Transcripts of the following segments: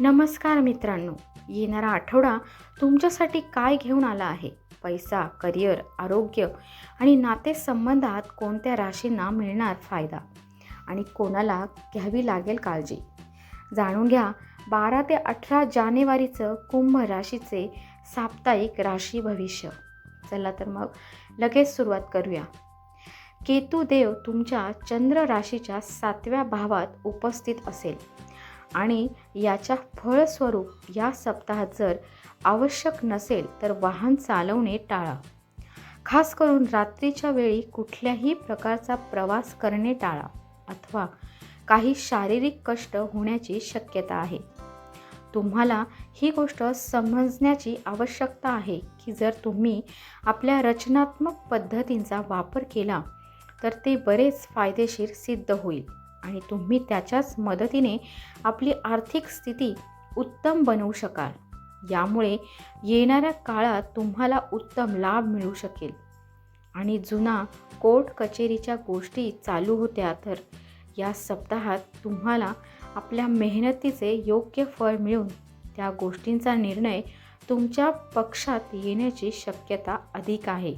नमस्कार मित्रांनो येणारा आठवडा तुमच्यासाठी काय घेऊन आला आहे? पैसा करिअर आरोग्य आणि नातेसंबंधात कोणत्या राशींना मिळणार फायदा आणि कोणाला घ्यावी लागेल काळजी? जाणून घ्या बारा ते अठरा जानेवारीचं कुंभ राशीचे साप्ताहिक राशी भविष्य. चला तर मग लगेच सुरुवात करूया. केतू देव तुमच्या चंद्र राशीच्या सातव्या भावात उपस्थित असेल. आणि याच्या फळस्वरूप या सप्ताहात जर आवश्यक नसेल तर वाहन चालवणे टाळा. खास करून रात्रीच्या वेळी कुठल्याही प्रकारचा प्रवास करणे टाळा अथवा काही शारीरिक कष्ट होण्याची शक्यता आहे. तुम्हाला ही गोष्ट समजण्याची आवश्यकता आहे की जर तुम्ही आपल्या रचनात्मक पद्धतींचा वापर केला तर ते बरेच फायदेशीर सिद्ध होईल. आणि तुम्ही त्याच्याच मदतीने आपली आर्थिक स्थिती उत्तम बनवू शकाल. यामुळे येणाऱ्या काळात तुम्हाला उत्तम लाभ मिळू शकेल. आणि जुना कोर्ट कचेरीच्या गोष्टी चालू होत्या तर या सप्ताहात तुम्हाला आपल्या मेहनतीचे योग्य फळ मिळून त्या गोष्टींचा निर्णय तुमच्या पक्षात येण्याची शक्यता अधिक आहे.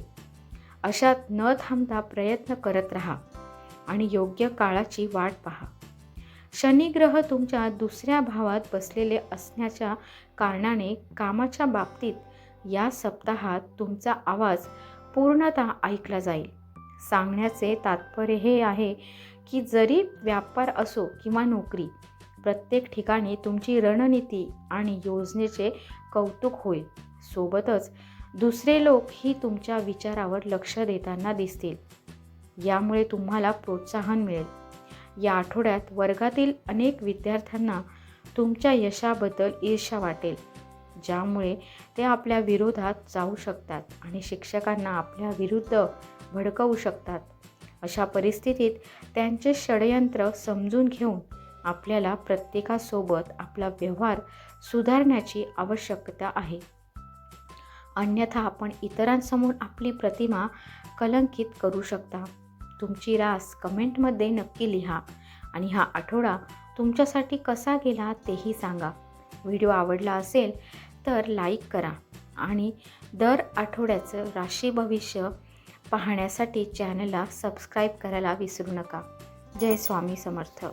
अशात न थांबता प्रयत्न करत राहा. आणि योग्य काळाची वाट पहा. शनिग्रह तुमच्या दुसऱ्या भावात बसलेले असण्याच्या कारणाने कामाच्या बाबतीत या सप्ताहात तुमचा आवाज पूर्णतः ऐकला जाईल. सांगण्याचे तात्पर्य हे आहे की जरी व्यापार असो किंवा नोकरी प्रत्येक ठिकाणी तुमची रणनीती आणि योजनेचे कौतुक होईल. सोबतच दुसरे लोक ही तुमच्या विचारावर लक्ष देताना दिसतील. यामुळे तुम्हाला प्रोत्साहन मिळेल. या आठवड्यात वर्गातील अनेक विद्यार्थ्यांना तुमच्या यशाबद्दल ईर्ष्या वाटेल ज्यामुळे ते आपल्या विरोधात जाऊ शकतात आणि शिक्षकांना आपल्या विरुद्ध भडकवू शकतात. अशा परिस्थितीत त्यांचे षडयंत्र समजून घेऊन आपल्याला प्रत्येकासोबत आपला व्यवहार सुधारण्याची आवश्यकता आहे. अन्यथा आपण इतरांसमोर आपली प्रतिमा कलंकित करू शकता. तुमची रास कमेंटमध्ये नक्की लिहा आणि हा आठवडा तुमच्यासाठी कसा गेला तेही सांगा. व्हिडिओ आवडला असेल तर लाईक करा आणि दर आठवड्याचं राशी भविष्य पाहण्यासाठी चॅनलला सबस्क्राईब करायला विसरू नका. जय स्वामी समर्थ.